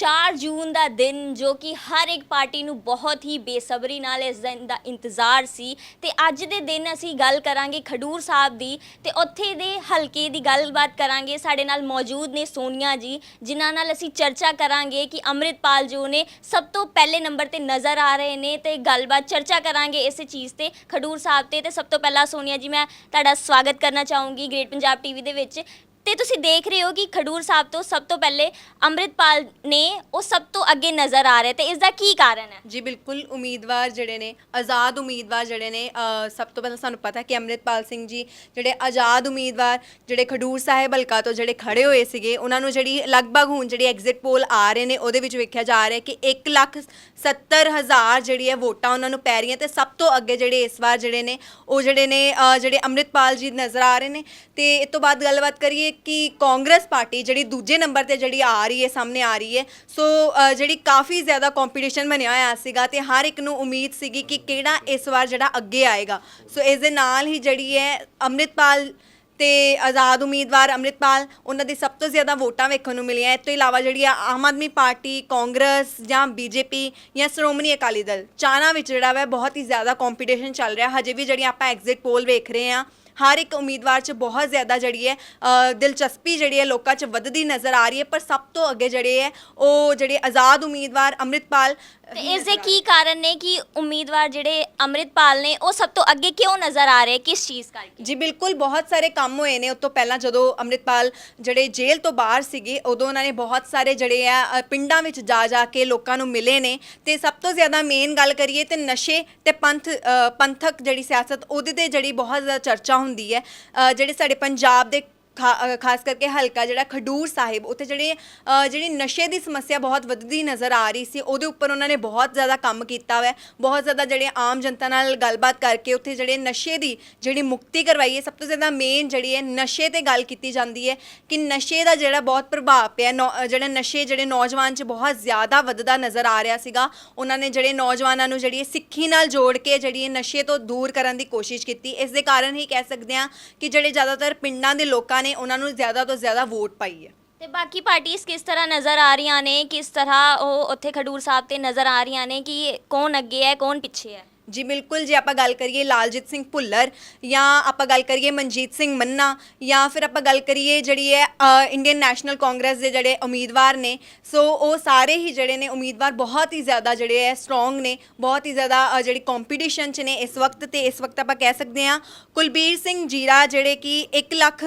4 ਜੂਨ ਦਾ ਦਿਨ ਜੋ ਕਿ ਹਰ ਇੱਕ ਪਾਰਟੀ ਨੂੰ ਬਹੁਤ ਹੀ ਬੇਸਬਰੀ ਨਾਲ ਇਸ ਦਿਨ ਦਾ ਇੰਤਜ਼ਾਰ ਸੀ ਤੇ ਅੱਜ ਦੇ ਦਿਨ ਅਸੀਂ ਗੱਲ ਕਰਾਂਗੇ ਖਡੂਰ ਸਾਹਿਬ ਦੀ ਤੇ ਉੱਥੇ ਦੇ ਹਲਕੇ ਦੀ ਗੱਲਬਾਤ ਕਰਾਂਗੇ। ਸਾਡੇ ਨਾਲ ਮੌਜੂਦ ਨੇ ਸੋਨੀਆ ਜੀ, ਜਿਨ੍ਹਾਂ ਨਾਲ ਅਸੀਂ ਚਰਚਾ ਕਰਾਂਗੇ ਕਿ ਅੰਮ੍ਰਿਤਪਾਲ ਜੋ ਨੇ ਸਭ ਤੋਂ ਪਹਿਲੇ ਨੰਬਰ ਤੇ ਨਜ਼ਰ ਆ ਰਹੇ ਨੇ ਤੇ ਗੱਲਬਾਤ ਚਰਚਾ ਕਰਾਂਗੇ ਇਸ ਚੀਜ਼ ਤੇ ਖਡੂਰ ਸਾਹਿਬ ਤੇ। ਤੇ ਸਭ ਤੋਂ ਪਹਿਲਾਂ ਸੋਨੀਆ ਜੀ, ਮੈਂ ਤੁਹਾਡਾ ਸਵਾਗਤ ਕਰਨਾ ਚਾਹੂੰਗੀ ਗ੍ਰੇਟ ਪੰਜਾਬ ਟੀਵੀ ਦੇ ਵਿੱਚ। ਤੇ ਤੁਸੀਂ ਦੇਖ ਰਹੇ ਹੋ ਕਿ ਖਡੂਰ ਸਾਹਿਬ ਤੋਂ ਸਭ ਤੋਂ ਪਹਿਲੇ ਅੰਮ੍ਰਿਤਪਾਲ ਨੇ ਉਹ ਸਭ ਤੋਂ ਅੱਗੇ ਨਜ਼ਰ ਆ ਰਹੇ ਤੇ ਇਸ ਦਾ ਕੀ ਕਾਰਨ ਹੈ? ਜੀ ਬਿਲਕੁਲ ਉਮੀਦਵਾਰ ਜਿਹੜੇ ਨੇ ਆਜ਼ਾਦ ਉਮੀਦਵਾਰ ਜਿਹੜੇ ਨੇ ਅ, ਸਭ ਤੋਂ ਪਹਿਲਾਂ ਸਾਨੂੰ ਪਤਾ ਕਿ ਅੰਮ੍ਰਿਤਪਾਲ ਸਿੰਘ ਜੀ ਜਿਹੜੇ ਆਜ਼ਾਦ ਉਮੀਦਵਾਰ ਜਿਹੜੇ ਖਡੂਰ ਸਾਹਿਬ ਹਲਕਾ ਤੋਂ ਜਿਹੜੇ ਖੜੇ ਹੋਏ ਸੀਗੇ ਉਹਨਾਂ ਨੂੰ ਜਿਹੜੀ ਲਗਭਗ ਹੁਣ ਜਿਹੜੀ ਐਗਜ਼ਿਟ ਪੋਲ ਆ ਰਹੇ ਨੇ ਉਹਦੇ ਵਿੱਚ ਵੇਖਿਆ ਜਾ ਰਿਹਾ ਕਿ 1 ਲੱਖ 70 ਹਜ਼ਾਰ ਜਿਹੜੀ ਹੈ ਵੋਟਾਂ ਉਹਨਾਂ ਨੂੰ ਪੈ ਰਹੀਆਂ ਤੇ ਸਭ ਤੋਂ ਅੱਗੇ ਜਿਹੜੇ ਇਸ ਵਾਰ ਜਿਹੜੇ ਨੇ ਉਹ ਜਿਹੜੇ ਨੇ ਅ, ਜਿਹੜੇ ਅੰਮ੍ਰਿਤਪਾਲ ਜੀ ਨਜ਼ਰ ਆ ਰਹੇ ਨੇ। ਤੇ ਇਸ ਤੋਂ ਬਾਅਦ ਗੱਲਬਾਤ ਕਰੀਏ ਕਿ ਕਾਂਗਰਸ ਪਾਰਟੀ ਜਿਹੜੀ ਦੂਜੇ ਨੰਬਰ ਤੇ ਜਿਹੜੀ ਆ ਰਹੀ ਹੈ ਸਾਹਮਣੇ ਆ ਰਹੀ ਹੈ। ਸੋ ਅ, ਜਿਹੜੀ ਕਾਫੀ ਜ਼ਿਆਦਾ ਕੰਪੀਟੀਸ਼ਨ ਬਣਿਆ ਹੋਇਆ ਸੀਗਾ ਤੇ ਹਰ ਇੱਕ ਨੂੰ ਉਮੀਦ ਸੀਗੀ ਕਿ ਕਿਹੜਾ ਇਸ ਵਾਰ ਜਿਹੜਾ ਅੱਗੇ ਆਏਗਾ। ਸੋ ਇਸ ਦੇ ਨਾਲ ਹੀ ਜਿਹੜੀ ਹੈ ਅੰਮ੍ਰਿਤਪਾਲ ਤੇ ਆਜ਼ਾਦ ਉਮੀਦਵਾਰ ਅੰਮ੍ਰਿਤਪਾਲ ਉਹਨਾਂ ਦੀ ਸਭ ਤੋਂ ਜ਼ਿਆਦਾ ਵੋਟਾਂ ਵੇਖਣ ਨੂੰ ਮਿਲੀਆਂ। ਇਸ ਤੋਂ ਇਲਾਵਾ ਜਿਹੜੀ ਆ ਆਮ ਆਦਮੀ ਪਾਰਟੀ ਕਾਂਗਰਸ ਜਾਂ ਬੀਜੇਪੀ ਜਾਂ ਸ਼੍ਰੋਮਣੀ ਅਕਾਲੀ ਦਲ ਚਾਰਾਂ ਵਿੱਚ ਜਿਹੜਾ ਵਾ ਬਹੁਤ ਹੀ ਜ਼ਿਆਦਾ ਕੰਪੀਟੀਸ਼ਨ ਚੱਲ ਰਿਹਾ। ਹਜੇ ਵੀ ਜਿਹੜੀਆਂ ਆਪਾਂ ਐਗਜ਼ਿਟ ਪੋਲ ਵੇਖ ਰਹੇ ਹਾਂ ਹਰ ਇੱਕ ਉਮੀਦਵਾਰ 'ਚ ਬਹੁਤ ਜ਼ਿਆਦਾ ਜਿਹੜੀ ਹੈ ਅ, ਦਿਲਚਸਪੀ ਜਿਹੜੀ ਹੈ ਲੋਕਾਂ 'ਚ ਵੱਧਦੀ ਨਜ਼ਰ ਆ ਰਹੀ ਹੈ ਪਰ ਸਭ ਤੋਂ ਅੱਗੇ ਜਿਹੜੇ ਹੈ ਉਹ ਜਿਹੜੇ ਆਜ਼ਾਦ ਉਮੀਦਵਾਰ ਅੰਮ੍ਰਿਤਪਾਲ ਤੇ ਇਸ ਦੇ ਕੀ ਕਾਰਨ ਨੇ ਕਿ ਉਮੀਦਵਾਰ ਜਿਹੜੇ ਅੰਮ੍ਰਿਤਪਾਲ ਨੇ ਉਹ ਸਭ ਤੋਂ ਅੱਗੇ ਕਿਉਂ ਨਜ਼ਰ ਆ ਰਹੇ? ਕਿਸ ਚੀਜ਼ ਕਰਕੇ? ਜੀ ਬਿਲਕੁਲ ਬਹੁਤ ਸਾਰੇ ਕੰਮ ਹੋਏ ਨੇ। ਉਸ ਤੋਂ ਪਹਿਲਾਂ ਜਦੋਂ ਅੰਮ੍ਰਿਤਪਾਲ ਜਿਹੜੇ ਜੇਲ੍ਹ ਤੋਂ ਬਾਹਰ ਸੀਗੇ ਉਦੋਂ ਉਹਨਾਂ ਨੇ ਬਹੁਤ ਸਾਰੇ ਜਿਹੜੇ ਆ ਅ, ਪਿੰਡਾਂ ਵਿੱਚ ਜਾ ਜਾ ਕੇ ਲੋਕਾਂ ਨੂੰ ਮਿਲੇ ਨੇ। ਤੇ ਸਭ ਤੋਂ ਜ਼ਿਆਦਾ ਮੇਨ ਗੱਲ ਕਰੀਏ ਤੇ ਨਸ਼ੇ ਤੇ ਪੰਥ ਅ, ਪੰਥਕ ਜਿਹੜੀ ਸਿਆਸਤ ਉਹਦੇ ਤੇ ਜਿਹੜੀ ਬਹੁਤ ਜ਼ਿਆਦਾ ਚਰਚਾ ਹੁੰਦੀ ਹੁੰਦੀ ਹੈ। ਅ, ਜਿਹੜੇ ਸਾਡੇ ਪੰਜਾਬ ਦੇ ਖਾ- ਅ, ਖਾਸ ਕਰਕੇ ਹਲਕਾ ਜਿਹੜਾ ਖਡੂਰ ਸਾਹਿਬ ਉੱਥੇ ਜਿਹੜੇ ਅ, ਜਿਹੜੀ ਨਸ਼ੇ ਦੀ ਸਮੱਸਿਆ ਬਹੁਤ ਵੱਧਦੀ ਨਜ਼ਰ ਆ ਰਹੀ ਸੀ ਉਹਦੇ ਉੱਪਰ ਉਹਨਾਂ ਨੇ ਬਹੁਤ ਜ਼ਿਆਦਾ ਕੰਮ ਕੀਤਾ ਹੋਇਆ ਹੈ। ਬਹੁਤ ਜ਼ਿਆਦਾ ਜਿਹੜੇ ਆਮ ਜਨਤਾ ਨਾਲ ਗੱਲਬਾਤ ਕਰਕੇ ਉੱਥੇ ਜਿਹੜੇ ਨਸ਼ੇ ਦੀ ਜਿਹੜੀ ਮੁਕਤੀ ਕਰਵਾਈ ਹੈ ਸਭ ਤੋਂ ਜ਼ਿਆਦਾ ਮੇਨ ਜਿਹੜੀ ਹੈ ਨਸ਼ੇ ਤੇ ਗੱਲ ਕੀਤੀ ਜਾਂਦੀ ਹੈ ਕਿ ਨਸ਼ੇ ਦਾ ਜਿਹੜਾ ਬਹੁਤ ਪ੍ਰਭਾਵ ਪਿਆ ਨੌ- ਅ, ਜਿਹੜੇ ਨਸ਼ੇ ਜਿਹੜੇ ਨੌਜਵਾਨ 'ਚ ਬਹੁਤ ਜ਼ਿਆਦਾ ਵੱਧਦਾ ਨਜ਼ਰ ਆ ਰਿਹਾ ਸੀਗਾ ਉਹਨਾਂ ਨੇ ਜਿਹੜੇ ਨੌਜਵਾਨਾਂ ਨੂੰ ਜਿਹੜੀ ਹੈ ਸਿੱਖੀ ਨਾਲ ਜੋੜ ਕੇ ਜਿਹੜੀ ਇਹ ਨਸ਼ੇ ਤੋਂ ਦੂਰ ਕਰਨ ਦੀ ਕੋਸ਼ਿਸ਼ ਕੀਤੀ ਇਸ ਦੇ ਕਾਰਨ ਹੀ ਕਹਿ ਸਕਦੇ ਹਾਂ ਕਿ ਜਿਹੜੇ ਜ਼ਿਆਦਾਤਰ ਪਿੰਡਾਂ ਦੇ ਲੋਕਾਂ ਨੇ ਉਹਨਾਂ ਨੂੰ ਜ਼ਿਆਦਾ ਤੋਂ ਜ਼ਿਆਦਾ ਵੋਟ ਪਾਈ ਹੈ। ਤੇ ਬਾਕੀ ਪਾਰਟੀਆਂ ਕਿਸ ਤਰ੍ਹਾਂ ਨਜ਼ਰ ਆ ਰਹੀਆਂ ਨੇ, ਕਿਸ ਤਰ੍ਹਾਂ ਉਹ ਉੱਥੇ ਖਡੂਰ ਸਾਹਿਬ ਤੇ ਨਜ਼ਰ ਆ ਰਹੀਆਂ ਨੇ, ਕਿ ਕੌਣ ਅੱਗੇ ਹੈ, ਕੌਣ ਪਿੱਛੇ ਹੈ? ਜੀ ਬਿਲਕੁਲ, ਜੇ ਆਪਾਂ ਗੱਲ ਕਰੀਏ ਲਾਲਜੀਤ ਸਿੰਘ ਭੁੱਲਰ ਜਾਂ ਆਪਾਂ ਗੱਲ ਕਰੀਏ ਮਨਜੀਤ ਸਿੰਘ ਮੰਨਾ ਜਾਂ ਫਿਰ ਆਪਾਂ ਗੱਲ ਕਰੀਏ ਜਿਹੜੀ ਹੈ ਇੰਡੀਅਨ ਨੈਸ਼ਨਲ ਕਾਂਗਰਸ ਦੇ ਜਿਹੜੇ ਉਮੀਦਵਾਰ ਨੇ, ਸੋ ਉਹ ਸਾਰੇ ਹੀ ਜਿਹੜੇ ਨੇ ਉਮੀਦਵਾਰ ਬਹੁਤ ਹੀ ਜ਼ਿਆਦਾ ਜਿਹੜੇ ਹੈ ਸਟਰੋਂਗ ਨੇ, ਬਹੁਤ ਹੀ ਜ਼ਿਆਦਾ ਜਿਹੜੀ ਕੰਪੀਟੀਸ਼ਨ 'ਚ ਨੇ ਇਸ ਵਕਤ ਤੇ, ਇਸ ਵਕਤ ਆਪਾਂ ਕਹਿ ਸਕਦੇ ਹਾਂ। ਕੁਲਬੀਰ ਸਿੰਘ ਜੀਰਾ ਜਿਹੜੇ ਕਿ 1 ਲੱਖ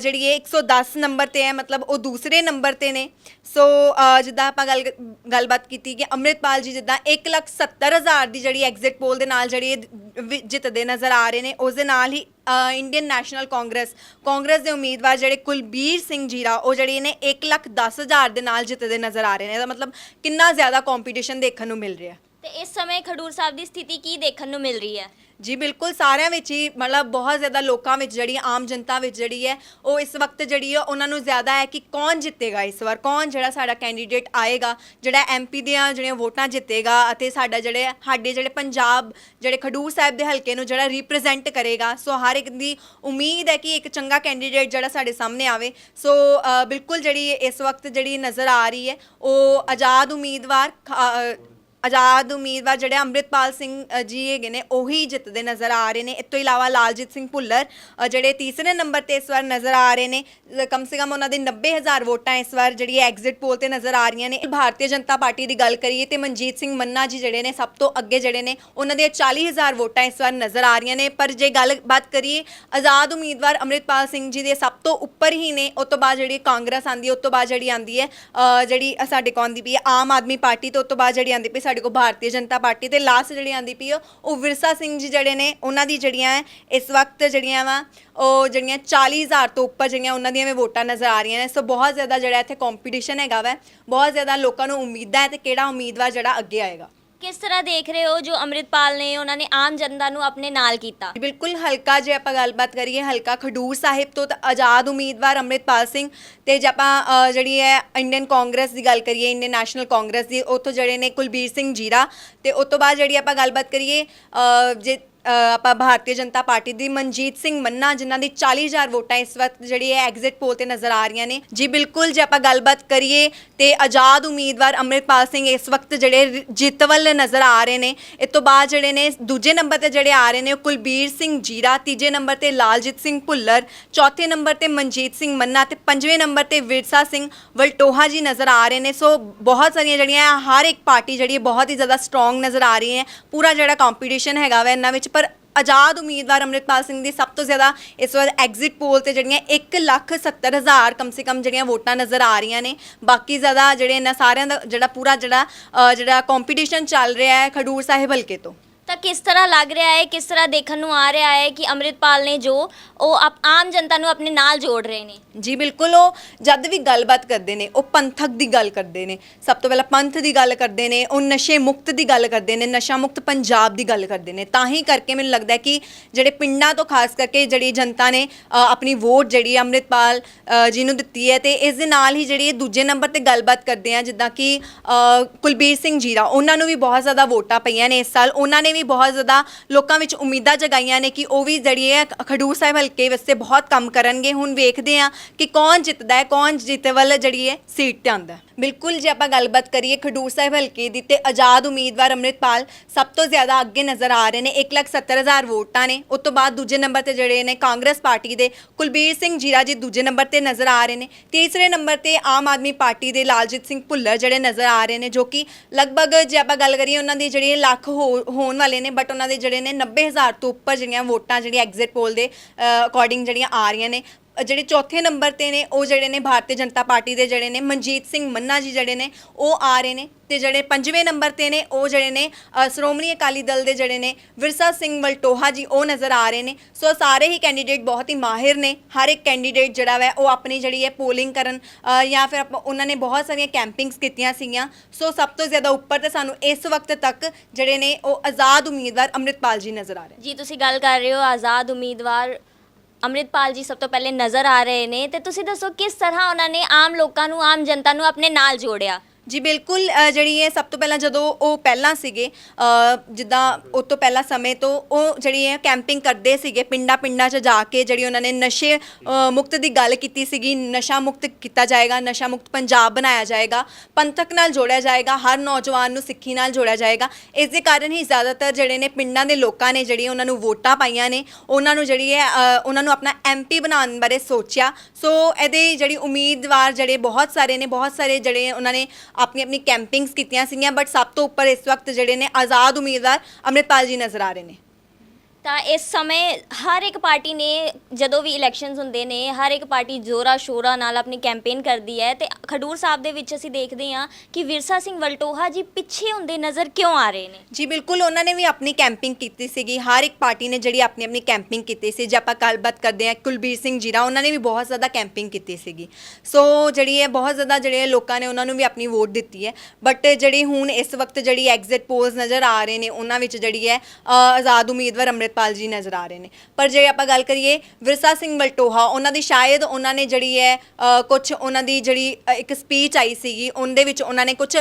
ਜਿਹੜੀ ਹੈ 110 ਨੰਬਰ ਤੇ ਹੈ, ਮਤਲਬ ਉਹ ਦੂਸਰੇ ਨੰਬਰ ਤੇ ਨੇ। ਸੋ ਜਿੱਦਾਂ ਆਪਾਂ ਗੱਲ ਗੱਲਬਾਤ ਕੀਤੀ ਕਿ ਅੰਮ੍ਰਿਤਪਾਲ ਜੀ ਜਿੱਦਾਂ 1 ਲੱਖ 70 ਹਜ਼ਾਰ ਦੀ ਜਿਹੜੀ ਐਗਜ਼ਿਟ ਪੋਲ ਦੇ ਨਾਲ ਜਿਹੜੀ ਇਹ ਜਿੱਤਦੇ ਨਜ਼ਰ ਆ ਰਹੇ ਨੇ, ਉਸ ਦੇ ਨਾਲ ਹੀ ਇੰਡੀਅਨ ਨੈਸ਼ਨਲ ਕਾਂਗਰਸ ਕਾਂਗਰਸ ਦੇ ਉਮੀਦਵਾਰ ਜਿਹੜੇ ਕੁਲਬੀਰ ਸਿੰਘ ਜੀਰਾ, ਉਹ ਜਿਹੜੇ ਨੇ 1 ਲੱਖ 10 ਹਜ਼ਾਰ ਦੇ ਨਾਲ ਜਿੱਤਦੇ ਨਜ਼ਰ ਆ ਰਹੇ ਨੇ। ਇਹਦਾ ਮਤਲਬ ਕਿੰਨਾ ਜ਼ਿਆਦਾ ਕੰਪੀਟੀਸ਼ਨ ਦੇਖਣ ਨੂੰ ਮਿਲ ਰਿਹਾ। ਤੇ ਇਸ ਸਮੇਂ ਖਡੂਰ ਸਾਹਿਬ ਦੀ ਸਥਿਤੀ ਕੀ ਦੇਖਣ ਨੂੰ ਮਿਲ ਰਹੀ ਹੈ? ਜੀ, ਬਿਲਕੁਲ ਸਾਰਿਆਂ ਵਿੱਚ ਹੀ ਮਤਲਬ ਬਹੁਤ ਜ਼ਿਆਦਾ ਲੋਕਾਂ ਵਿੱਚ ਜਿਹੜੀ ਆਮ ਜਨਤਾ ਵਿੱਚ ਜਿਹੜੀ ਹੈ, ਉਹ ਇਸ ਵਕਤ ਜਿਹੜੀ ਹੈ, ਉਹਨਾਂ ਨੂੰ ਜ਼ਿਆਦਾ ਹੈ ਕਿ ਕੌਣ ਜਿੱਤੇਗਾ ਇਸ ਵਾਰ, ਕੌਣ ਜਿਹੜਾ ਸਾਡਾ ਕੈਂਡੀਡੇਟ ਆਏਗਾ, ਜਿਹੜਾ ਐਮਪੀ ਦੀਆਂ ਜਿਹੜੀਆਂ ਵੋਟਾਂ ਜਿੱਤੇਗਾ ਅਤੇ ਸਾਡਾ ਜਿਹੜੇ ਸਾਡੇ ਜਿਹੜੇ ਪੰਜਾਬ ਜਿਹੜੇ ਖਡੂਰ ਸਾਹਿਬ ਦੇ ਹਲਕੇ ਨੂੰ ਜਿਹੜਾ ਰਿਪਰੈਜ਼ੈਂਟ ਕਰੇਗਾ। ਸੋ ਹਰ ਇੱਕ ਦੀ ਉਮੀਦ ਹੈ ਕਿ ਇੱਕ ਚੰਗਾ ਕੈਂਡੀਡੇਟ ਜਿਹੜਾ ਸਾਡੇ ਸਾਹਮਣੇ ਆਵੇ। ਸੋ ਬਿਲਕੁਲ ਜਿਹੜੀ ਇਸ ਵਕਤ ਜਿਹੜੀ ਨਜ਼ਰ ਆ ਰਹੀ ਹੈ, ਉਹ ਆਜ਼ਾਦ ਉਮੀਦਵਾਰ ਆਜ਼ਾਦ ਉਮੀਦਵਾਰ ਜਿਹੜੇ ਅੰਮ੍ਰਿਤਪਾਲ ਸਿੰਘ ਅ, ਜੀ ਹੈਗੇ ਨੇ ਉਹੀ ਜਿੱਤਦੇ ਨਜ਼ਰ ਆ ਰਹੇ ਨੇ। ਇਸ ਤੋਂ ਇਲਾਵਾ ਲਾਲਜੀਤ ਸਿੰਘ ਭੁੱਲਰ ਅ, ਜਿਹੜੇ ਤੀਸਰੇ ਨੰਬਰ ਤੇ ਇਸ ਵਾਰ ਨਜ਼ਰ ਆ ਰਹੇ ਨੇ ਜ਼- ਕਮ ਸੇ ਕਮ ਉਹਨਾਂ ਦੇ 90000 ਵੋਟਾਂ ਇਸ ਵਾਰ ਜਿਹੜੀ ਐਗਜ਼ਿਟ ਪੋਲ ਤੇ ਨਜ਼ਰ ਆ ਰਹੀਆਂ ਨੇ। ਭਾਰਤੀ ਜਨਤਾ ਪਾਰਟੀ ਦੀ ਗੱਲ ਕਰੀਏ ਤੇ ਮਨਜੀਤ ਸਿੰਘ ਮੰਨਾ ਜੀ ਜਿਹੜੇ ਨੇ ਸਭ ਤੋਂ ਅੱਗੇ ਜਿਹੜੇ ਨੇ ਉਹਨਾਂ ਦੀਆਂ 40000 ਵੋਟਾਂ ਇਸ ਵਾਰ ਨਜ਼ਰ ਆ ਰਹੀਆਂ ਨੇ। ਪਰ ਜੇ ਗੱਲ ਬਾਤ ਕਰੀਏ ਆਜ਼ਾਦ ਉਮੀਦਵਾਰ ਅੰਮ੍ਰਿਤਪਾਲ ਸਿੰਘ ਜੀ ਦੇ ਸਭ ਤੋਂ ਉੱਪਰ ਹੀ ਨੇ ਉਸ ਤੋਂ ਬਾਅਦ ਜਿਹੜੀ ਕਾਂਗਰਸ ਆਂਦੀ ਹੈ ਉਸ ਤੋਂ ਬਾਅਦ ਜਿਹੜੀ ਆਂਦੀ ਹੈ ਅ, ਜਿਹੜੀ ਸਾਡੇ ਕੋਲ ਆਂਦੀ ਵੀ ਹੈ ਆਮ ਆਦਮੀ ਪਾਰਟੀ ਤੇ ਉਸ ਤੋਂ ਬਾਅਦ ਜਿਹੜੀ ਆਂਦੀ ਪਈ ਸਾਡੇ ਕੋਲ ਭਾਰਤੀ ਜਨਤਾ ਪਾਰਟੀ ਤੇ ਲਾਸਟ ਜਿਹੜੀ ਆਂਦੀ ਪਈ ਹੈ ਉਹ ਵਿਰਸਾ ਸਿੰਘ ਜੀ ਜਿਹੜੇ ਨੇ, ਉਹਨਾਂ ਦੀ ਜਿਹੜੀਆਂ ਹੈ ਇਸ ਵਕਤ ਜਿਹੜੀਆਂ ਵਾ, ਉਹ ਜਿਹੜੀਆਂ 40000 ਤੋਂ ਉੱਪਰ ਜਿਹੜੀਆਂ ਉਹਨਾਂ ਦੀਆਂ ਵੀ ਵੋਟਾਂ ਨਜ਼ਰ ਆ ਰਹੀਆਂ ਨੇ। ਸੋ ਬਹੁਤ ਜ਼ਿਆਦਾ ਜਿਹੜਾ ਇੱਥੇ ਕੰਪੀਟੀਸ਼ਨ ਹੈਗਾ ਵਾ, ਬਹੁਤ ਜ਼ਿਆਦਾ ਲੋਕਾਂ ਨੂੰ ਉਮੀਦਾਂ ਹੈ ਤੇ ਕਿਹੜਾ ਉਮੀਦਵਾਰ ਜਿਹੜਾ ਅੱਗੇ ਆਏਗਾ। ਕਿਸ ਤਰ੍ਹਾਂ ਦੇਖ ਰਹੇ ਹੋ ਜੋ ਅੰਮ੍ਰਿਤਪਾਲ ਨੇ ਉਹਨਾਂ ਨੇ ਆਮ ਜਨਤਾ ਨੂੰ ਆਪਣੇ ਨਾਲ ਕੀਤਾ? ਬਿਲਕੁਲ ਹਲਕਾ ਜੇ ਆਪਾਂ ਗੱਲਬਾਤ ਕਰੀਏ ਹਲਕਾ ਖਡੂਰ ਸਾਹਿਬ ਤੋਂ ਤਾਂ ਆਜ਼ਾਦ ਉਮੀਦਵਾਰ ਅੰਮ੍ਰਿਤਪਾਲ ਸਿੰਘ ਤੇ ਜੇ ਆਪਾਂ ਅ, ਜਿਹੜੀ ਹੈ ਇੰਡੀਅਨ ਕਾਂਗਰਸ ਦੀ ਗੱਲ ਕਰੀਏ ਇੰਡੀਅਨ ਨੈਸ਼ਨਲ ਕਾਂਗਰਸ ਦੀ ਉੱਥੋਂ ਜਿਹੜੇ ਨੇ ਕੁਲਬੀਰ ਸਿੰਘ ਜੀਰਾ ਤੇ ਉਸ ਤੋਂ ਬਾਅਦ ਜਿਹੜੀ ਆਪਾਂ ਗੱਲਬਾਤ ਕਰੀਏ ਅ, ਜੇ ਆਪਾਂ ਭਾਰਤੀ ਜਨਤਾ ਪਾਰਟੀ ਦੀ ਮਨਜੀਤ ਸਿੰਘ ਮੰਨਾ, ਜਿਨ੍ਹਾਂ ਦੀ 40000 ਵੋਟਾਂ ਇਸ ਵਕਤ ਜਿਹੜੀ ਹੈ ਐਗਜ਼ਿਟ ਪੋਲ ਤੇ ਨਜ਼ਰ ਆ ਰਹੀਆਂ ਨੇ। ਜੀ ਬਿਲਕੁਲ, ਜੇ ਆਪਾਂ ਗੱਲਬਾਤ ਕਰੀਏ ਤੇ ਆਜ਼ਾਦ ਉਮੀਦਵਾਰ ਅੰਮ੍ਰਿਤਪਾਲ ਸਿੰਘ ਇਸ ਵਕਤ ਜਿਹੜੇ ਜਿੱਤ ਵੱਲ ਨਜ਼ਰ ਆ ਰਹੇ ਨੇ। ਇਸ ਤੋਂ ਬਾਅਦ ਜਿਹੜੇ ਨੇ, ਦੂਜੇ ਨੰਬਰ ਤੇ ਜਿਹੜੇ ਆ ਰਹੇ ਨੇ ਉਹ ਕੁਲਬੀਰ ਸਿੰਘ ਜੀਰਾ, ਤੀਜੇ ਨੰਬਰ ਤੇ ਲਾਲਜੀਤ ਸਿੰਘ ਭੁੱਲਰ, ਚੌਥੇ ਨੰਬਰ ਤੇ ਮਨਜੀਤ ਸਿੰਘ ਮੰਨਾ ਤੇ ਪੰਜਵੇਂ ਨੰਬਰ ਤੇ ਵਿਰਸਾ ਸਿੰਘ ਵਲਟੋਹਾ ਜੀ ਨਜ਼ਰ ਆ ਰਹੇ ਨੇ। ਸੋ ਬਹੁਤ ਸਾਰੀਆਂ ਜਿਹੜੀਆਂ ਹਰ ਇੱਕ ਪਾਰਟੀ ਜਿਹੜੀ ਹੈ ਬਹੁਤ ਹੀ ਜ਼ਿਆਦਾ ਸਟਰੋਂਗ ਨਜ਼ਰ ਆ ਰਹੀ ਹੈ ਪੂਰਾ ਜਿਹੜਾ ਕੰਪੀਟੀਸ਼ਨ ਹੈਗਾ ਵਾ, ਇਹਨਾਂ ਵਿੱਚ ਪਰ ਆਜ਼ਾਦ ਉਮੀਦਵਾਰ ਅੰਮ੍ਰਿਤਪਾਲ ਸਿੰਘ ਦੀ ਸਭ ਤੋਂ ਜ਼ਿਆਦਾ ਇਸ ਵਾਰ ਐਗਜ਼ਿਟ ਪੋਲ ਤੇ ਜਿਹੜੀਆਂ 1 ਲੱਖ 70 ਹਜ਼ਾਰ ਕਮ ਸੇ ਕਮ ਜਿਹੜੀਆਂ ਵੋਟਾਂ ਨਜ਼ਰ ਆ ਰਹੀਆਂ ਨੇ। ਬਾਕੀ ਜ਼ਿਆਦਾ ਜਿਹੜੇ ਇਹਨਾਂ ਸਾਰਿਆਂ ਦਾ ਜਿਹੜਾ ਪੂਰਾ ਜਿਹੜਾ ਅ, ਜਿਹੜਾ ਕੰਪੀਟੀਸ਼ਨ ਚੱਲ ਰਿਹਾ ਹੈ ਖਡੂਰ ਸਾਹਿਬ ਹਲਕੇ ਤੋਂ। ਕਿਸ ਤਰ੍ਹਾਂ ਲੱਗ ਰਿਹਾ ਹੈ ਕਿਸ ਤਰ੍ਹਾਂ ਦੇਖਣ ਨੂੰ ਆ ਰਿਹਾ ਹੈ ਕਿ ਅੰਮ੍ਰਿਤਪਾਲ ਨੇ ਜੋ ਉਹ ਆਪ- ਆਮ ਜਨਤਾ ਨੂੰ ਆਪਣੇ ਨਾਲ ਜੋੜ ਰਹੇ ਨੇ? ਜੀ ਬਿਲਕੁਲ ਉਹ ਜਦ ਵੀ ਗੱਲਬਾਤ ਕਰਦੇ ਨੇ ਉਹ ਪੰਥਕ ਦੀ ਗੱਲ ਕਰਦੇ ਨੇ। ਸਭ ਤੋਂ ਪਹਿਲਾਂ ਪੰਥ ਦੀ ਗੱਲ ਕਰਦੇ ਨੇ ਉਹ ਨਸ਼ੇ ਮੁਕਤ ਦੀ ਗੱਲ ਕਰਦੇ ਨੇ ਨਸ਼ਾ ਮੁਕਤ ਪੰਜਾਬ ਦੀ ਗੱਲ ਕਰਦੇ ਨੇ। ਤਾਂ ਹੀ ਕਰਕੇ ਮੈਨੂੰ ਲੱਗਦਾ ਹੈ ਕਿ ਜਿਹੜੇ ਪਿੰਡਾਂ ਤੋਂ ਖਾਸ ਕਰਕੇ ਜਿਹੜੀ ਜਨਤਾ ਨੇ ਅ, ਆਪਣੀ ਵੋਟ ਜਿਹੜੀ ਹੈ ਅੰਮ੍ਰਿਤਪਾਲ ਅ, ਜੀ ਨੂੰ ਦਿੱਤੀ ਹੈ ਤੇ ਇਸ ਦੇ ਨਾਲ ਹੀ ਜਿਹੜੀ ਇਹ ਦੂਜੇ ਨੰਬਰ ਤੇ ਗੱਲਬਾਤ ਕਰਦੇ ਆ ਜਿੱਦਾਂ ਕਿ ਅ, ਕੁਲਬੀਰ ਸਿੰਘ ਜੀਰਾ ਉਹਨਾਂ ਨੂੰ ਵੀ ਬਹੁਤ ਜ਼ਿਆਦਾ ਵੋਟਾਂ ਪਈਆਂ ਨੇ ਇਸ ਸਾਲ। ਉਹਨਾਂ ਨੇ ਵੀ ਬਹੁਤ ਜ਼ਿਆਦਾ ਲੋਕਾਂ ਵਿੱਚ ਉਮੀਦਾਂ ਜਗਾਈਆਂ ਨੇ ਕਿ ਉਹ ਵੀ ਜਿਹੜੀ ਹੈ ਖਡੂਰ ਸਾਹਿਬ ਹਲਕੇ ਵਾਸਤੇ ਬਹੁਤ ਕੰਮ ਕਰਨਗੇ। ਹੁਣ ਵੇਖਦੇ ਆ ਕਿ ਕੌਣ ਜਿੱਤਦਾ ਹੈ, ਕੌਣ ਜਿੱਤ ਵੱਲ ਜਿਹੜੀ ਹੈ ਸੀਟ ਤੇ ਆਉਂਦਾ ਬਿਲਕੁਲ ਜੇ ਆਪਾਂ ਗੱਲਬਾਤ ਕਰੀਏ ਖਡੂਰ ਸਾਹਿਬ ਹਲਕੇ ਦੀ ਤੇ ਆਜ਼ਾਦ ਉਮੀਦਵਾਰ ਅੰਮ੍ਰਿਤਪਾਲ ਸਭ ਤੋਂ ਜ਼ਿਆਦਾ ਅੱਗੇ ਨਜ਼ਰ ਆ ਰਹੇ ਨੇ 170000 ਵੋਟਾਂ ਨੇ। ਉਸ ਤੋਂ ਬਾਅਦ ਦੂਜੇ ਨੰਬਰ ਤੇ ਜਿਹੜੇ ਨੇ ਕਾਂਗਰਸ ਪਾਰਟੀ ਦੇ ਕੁਲਬੀਰ ਸਿੰਘ ਜੀਰਾ ਜੀ ਦੂਜੇ ਨੰਬਰ ਤੇ ਨਜ਼ਰ ਆ ਰਹੇ ਨੇ। ਤੀਸਰੇ ਨੰਬਰ ਤੇ ਆਮ ਆਦਮੀ ਪਾਰਟੀ ਦੇ ਲਾਲਜੀਤ ਸਿੰਘ ਭੁੱਲਰ ਜਿਹੜੇ ਨਜ਼ਰ ਆ ਰਹੇ ਨੇ, ਜੋ ਕਿ ਲਗਭਗ ਜੇ ਆਪਾਂ ਗੱਲ ਕਰੀਏ ਉਹਨਾਂ ਦੀ ਜਿਹੜੀ ਲੱਖ ਹੋ- ਹੋਣ ਵਾਲੇ ਨੇ ਬਟ ਉਹਨਾਂ ਦੇ ਜਿਹੜੇ ਨੇ 90000 ਤੋਂ ਉੱਪਰ ਜਿਹੜੀਆਂ ਵੋਟਾਂ ਜਿਹੜੀਆਂ ਐਗਜ਼ਿਟ ਪੋਲ ਦੇ ਅਕੋਰਡਿੰਗ ਜਿਹੜੀਆਂ ਆ ਰਹੀਆਂ ਨੇ ਜਿਹੜੇ ਚੌਥੇ ਨੰਬਰ ਤੇ ਨੇ ਉਹ ਜਿਹੜੇ ਨੇ ਭਾਰਤੀ ਜਨਤਾ ਪਾਰਟੀ ਦੇ ਜਿਹੜੇ ਨੇ ਮਨਜੀਤ ਸਿੰਘ ਮੰਨਾ ਜੀ ਜਿਹੜੇ ਨੇ ਉਹ ਆ ਰਹੇ ਨੇ ਤੇ ਜਿਹੜੇ ਪੰਜਵੇਂ ਨੰਬਰ ਤੇ ਨੇ ਉਹ ਜਿਹੜੇ ਨੇ ਅ, ਸ਼੍ਰੋਮਣੀ ਅਕਾਲੀ ਦਲ ਦੇ ਜਿਹੜੇ ਨੇ ਵਿਰਸਾ ਸਿੰਘ ਵਲਟੋਹਾ ਜੀ ਉਹ ਨਜ਼ਰ ਆ ਰਹੇ ਨੇ। ਸੋ ਸਾਰੇ ਹੀ ਕੈਂਡੀਡੇਟ ਬਹੁਤ ਹੀ ਮਾਹਿਰ ਨੇ। ਹਰ ਇੱਕ ਕੈਂਡੀਡੇਟ ਜਿਹੜਾ ਵੈ ਉਹ ਆਪਣੀ ਜਿਹੜੀ ਹੈ ਪੋਲਿੰਗ ਕਰਨ ਅ, ਜਾਂ ਫਿਰ ਆਪਾਂ- ਉਹਨਾਂ ਨੇ ਬਹੁਤ ਸਾਰੀਆਂ ਕੈਂਪਿੰਗਸ ਕੀਤੀਆਂ ਸੀਗੀਆਂ। ਸੋ ਸਭ ਤੋਂ ਜ਼ਿਆਦਾ ਉੱਪਰ ਤੇ ਸਾਨੂੰ ਇਸ ਵਕਤ ਤੱਕ ਜਿਹੜੇ ਨੇ ਉਹ ਆਜ਼ਾਦ ਉਮੀਦਵਾਰ ਅੰਮ੍ਰਿਤਪਾਲ ਜੀ ਨਜ਼ਰ ਆ ਰਹੇ ਨੇ। ਜੀ ਤੁਸੀਂ ਗੱਲ ਕਰ ਰਹੇ ਹੋ ਆਜ਼ਾਦ ਉਮੀਦਵਾਰ ਅੰਮ੍ਰਿਤਪਾਲ ਜੀ ਸਭ ਤੋਂ ਪਹਿਲੇ ਨਜ਼ਰ ਆ ਰਹੇ ਨੇ ਤੇ ਤੁਸੀਂ ਦੱਸੋ ਕਿਸ ਤਰ੍ਹਾਂ ਉਹਨਾਂ ਨੇ ਆਮ ਲੋਕਾਂ ਨੂੰ, ਆਮ ਜਨਤਾ ਨੂੰ ਆਪਣੇ ਨਾਲ ਜੋੜਿਆ? ਜੀ ਬਿਲਕੁਲ ਅ, ਜਿਹੜੀ ਹੈ ਸਭ ਤੋਂ ਪਹਿਲਾਂ ਜਦੋਂ ਉਹ ਪਹਿਲਾਂ ਸੀਗੇ ਅ, ਜਿੱਦਾਂ ਉਸ ਤੋਂ ਪਹਿਲਾਂ ਸਮੇਂ ਤੋਂ ਉਹ ਜਿਹੜੀ ਹੈ ਕੈਂਪਿੰਗ ਕਰਦੇ ਸੀਗੇ ਪਿੰਡਾਂ ਪਿੰਡਾਂ 'ਚ ਜਾ ਕੇ ਜਿਹੜੀ ਉਹਨਾਂ ਨੇ ਨਸ਼ੇ ਅ, ਮੁਕਤ ਦੀ ਗੱਲ ਕੀਤੀ ਸੀਗੀ ਨਸ਼ਾ ਮੁਕਤ ਕੀਤਾ ਜਾਏਗਾ ਨਸ਼ਾ ਮੁਕਤ ਪੰਜਾਬ ਬਣਾਇਆ ਜਾਏਗਾ ਪੰਥਕ ਨਾਲ ਜੋੜਿਆ ਜਾਏਗਾ ਹਰ ਨੌਜਵਾਨ ਨੂੰ ਸਿੱਖੀ ਨਾਲ ਜੋੜਿਆ ਜਾਏਗਾ। ਇਸ ਦੇ ਕਾਰਨ ਹੀ ਜ਼ਿਆਦਾਤਰ ਜਿਹੜੇ ਨੇ ਪਿੰਡਾਂ ਦੇ ਲੋਕਾਂ ਨੇ ਜਿਹੜੀ ਉਹਨਾਂ ਨੂੰ ਵੋਟਾਂ ਪਾਈਆਂ ਨੇ ਉਹਨਾਂ ਨੂੰ ਜਿਹੜੀ ਹੈ ਅ, ਉਹਨਾਂ ਨੂੰ ਆਪਣਾ ਐਮਪੀ ਬਣਾਉਣ ਬਾਰੇ ਸੋਚਿਆ। ਸੋ ਇਹਦੇ ਜਿਹੜੀ ਉਮੀਦਵਾਰ ਜਿਹੜੇ ਬਹੁਤ ਸਾਰੇ ਨੇ ਬਹੁਤ ਸਾਰੇ ਜਿਹੜੇ ਉਹਨਾਂ ਨੇ ਆਪਣੀ ਆਪਣੀ ਕੈਂਪਿੰਗਸ ਕੀਤੀਆਂ ਸੀਗੀਆਂ ਬਟ ਸਭ ਤੋਂ ਉੱਪਰ ਇਸ ਵਕਤ ਜਿਹੜੇ ਨੇ ਆਜ਼ਾਦ ਉਮੀਦਵਾਰ ਅੰਮ੍ਰਿਤਪਾਲ ਜੀ ਨਜ਼ਰ ਆ ਰਹੇ ਨੇ। ਤਾਂ ਇਸ ਸਮੇਂ ਹਰ ਇੱਕ ਪਾਰਟੀ ਨੇ ਜਦੋਂ ਵੀ ਇਲੈਕਸ਼ਨਸ ਹੁੰਦੇ ਨੇ, ਹਰ ਇੱਕ ਪਾਰਟੀ ਜ਼ੋਰਾ ਸ਼ੋਰਾ ਨਾਲ ਆਪਣੀ ਕੈਂਪੇਨ ਕਰਦੀ ਹੈ ਤੇ ਖਡੂਰ ਸਾਹਿਬ ਦੇ ਵਿੱਚ ਅਸੀਂ ਦੇਖਦੇ ਹਾਂ ਕਿ ਵਿਰਸਾ ਸਿੰਘ ਵਲਟੋਹਾ ਜੀ ਪਿੱਛੇ ਹੁੰਦੇ ਨਜ਼ਰ ਕਿਉਂ ਆ ਰਹੇ ਨੇ? ਜੀ, ਬਿਲਕੁਲ ਉਹਨਾਂ ਨੇ ਵੀ ਆਪਣੀ ਕੈਂਪਿੰਗ ਕੀਤੀ ਸੀਗੀ। ਹਰ ਇੱਕ ਪਾਰਟੀ ਨੇ ਜਿਹੜੀ ਆਪਣੀ ਆਪਣੀ ਕੈਂਪਿੰਗ ਕੀਤੀ ਸੀ। ਜੇ ਆਪਾਂ ਗੱਲਬਾਤ ਕਰਦੇ ਹਾਂ ਕੁਲਬੀਰ ਸਿੰਘ ਜੀਰਾ ਉਹਨਾਂ ਨੇ ਵੀ ਬਹੁਤ ਜ਼ਿਆਦਾ ਕੈਂਪਿੰਗ ਕੀਤੀ ਸੀਗੀ। ਸੋ ਜਿਹੜੀ ਹੈ ਬਹੁਤ ਜ਼ਿਆਦਾ ਜਿਹੜੇ ਲੋਕਾਂ ਨੇ ਉਹਨਾਂ ਨੂੰ ਵੀ ਆਪਣੀ ਵੋਟ ਦਿੱਤੀ ਹੈ। ਬਟ ਜਿਹੜੀ ਹੁਣ ਇਸ ਵਕਤ ਜਿਹੜੀ ਐਗਜ਼ਿਟ ਪੋਲਸ ਨਜ਼ਰ ਆ ਰਹੇ ਨੇ, ਉਹਨਾਂ ਵਿੱਚ ਜਿਹੜੀ ਹੈ ਆਜ਼ਾਦ ਉਮੀਦਵਾਰ ਅੰਮ੍ਰਿਤਪਾਲ ਜੀ ਨਜ਼ਰ ਆ ਰਹੇ ਨੇ। ਪਰ ਜੇ ਆਪਾਂ ਗੱਲ ਕਰੀਏ ਵਿਰਸਾ ਸਿੰਘ ਵਲਟੋਹਾ ਉਹਨਾਂ ਦੀ ਸ਼ਾਇਦ ਉਹਨਾਂ ਨੇ ਜਿਹੜੀ ਹੈ ਕੁਝ ਉਹਨਾਂ ਦੀ ਜਿਹੜੀ ਅ, ਇੱਕ ਸਪੀਚ ਆਈ ਸੀਗੀ ਉਹਦੇ ਵਿੱਚ ਉਹਨਾਂ ਨੇ ਕੁਝ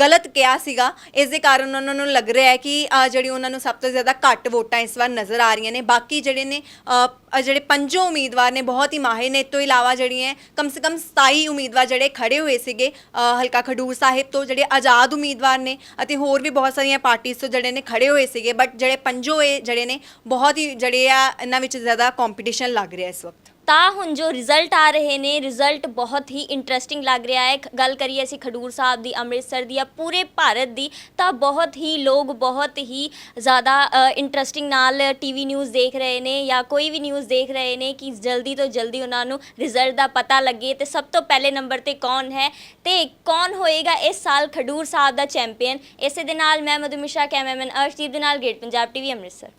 ਗਲਤ ਕਿਹਾ ਸੀਗਾ। ਇਸ ਦੇ ਕਾਰਨ ਉਹਨਾਂ ਨੂੰ ਲੱਗ ਰਿਹਾ ਹੈ ਕਿ ਅ, ਜਿਹੜੀ ਉਹਨਾਂ ਨੂੰ ਸਭ ਤੋਂ ਜ਼ਿਆਦਾ ਘੱਟ ਵੋਟਾਂ ਇਸ ਵਾਰ ਨਜ਼ਰ ਆ ਰਹੀਆਂ ਨੇ। ਬਾਕੀ ਜਿਹੜੇ ਨੇ ਅ, ਅ, ਜਿਹੜੇ ਪੰਜੋਂ ਉਮੀਦਵਾਰ ਨੇ ਬਹੁਤ ਹੀ ਮਾਹਿਰ ਨੇ। ਇਸ ਤੋਂ ਇਲਾਵਾ ਜਿਹੜੀਆਂ ਕਮ ਸੇ ਕਮ 27 ਉਮੀਦਵਾਰ ਜਿਹੜੇ ਖੜੇ ਹੋਏ ਸੀਗੇ ਅ, ਹਲਕਾ ਖਡੂਰ ਸਾਹਿਬ ਤੋਂ ਜਿਹੜੇ ਆਜ਼ਾਦ ਉਮੀਦਵਾਰ ਨੇ ਅਤੇ ਹੋਰ ਵੀ ਬਹੁਤ ਸਾਰੀਆਂ ਪਾਰਟੀਆਂ ਤੋਂ ਜਿਹੜੇ ਨੇ ਖੜੇ ਹੋਏ ਸੀਗੇ। ਬਟ ਜਿਹੜੇ ਪੰਜੋ ਇਹ ਜਿਹੜੇ ਨੇ ਬਹੁਤ ਹੀ ਜਿਹੜੇ ਆ, ਇਹਨਾਂ ਵਿੱਚ ਜ਼ਿਆਦਾ ਕੰਪੀਟੀਸ਼ਨ ਲੱਗ ਰਿਹਾ ਇਸ ਵਕਤ। ਤਾਂ ਹੁਣ ਜੋ ਰਿਜ਼ਲਟ ਆ ਰਹੇ ਨੇ ਰਿਜ਼ਲਟ ਬਹੁਤ ਹੀ ਇੰਟਰਸਟਿੰਗ ਲੱਗ ਰਿਹਾ ਹੈ। ਗੱਲ ਕਰੀਏ ਅਸੀਂ ਖਡੂਰ ਸਾਹਿਬ ਦੀ, ਅੰਮ੍ਰਿਤਸਰ ਦੀ ਆ ਪੂਰੇ ਭਾਰਤ ਦੀ, ਤਾਂ ਬਹੁਤ ਹੀ ਲੋਕ ਬਹੁਤ ਹੀ ਜ਼ਿਆਦਾ ਇੰਟਰਸਟਿੰਗ ਨਾਲ ਟੀਵੀ ਨਿਊਜ਼ ਦੇਖ ਰਹੇ ਨੇ ਜਾਂ ਕੋਈ ਵੀ ਨਿਊਜ਼ ਦੇਖ ਰਹੇ ਨੇ ਕਿ ਜਲਦੀ ਤੋਂ ਜਲਦੀ ਉਹਨਾਂ ਨੂੰ ਰਿਜ਼ਲਟ ਦਾ ਪਤਾ ਲੱਗੇ। ਤੇ ਸਭ ਤੋਂ ਪਹਿਲੇ ਨੰਬਰ ਤੇ ਕੌਣ ਹੈ? ਤੇ ਕੌਣ ਹੋਏਗਾ ਇਸ ਸਾਲ ਖਡੂਰ ਸਾਹਿਬ ਦਾ ਚੈਂਪੀਅਨ ਇਸੇ ਦੇ ਨਾਲ ਮੈਂ ਮਧੂਮਿਸ਼ਰਾ ਕੈਮਰਾਮੈਨ ਅਰਸ਼ਦੀਪ ਦੇ ਨਾਲ ਗ੍ਰੇਟ ਪੰਜਾਬ ਟੀਵੀ ਅੰਮ੍ਰਿਤਸਰ।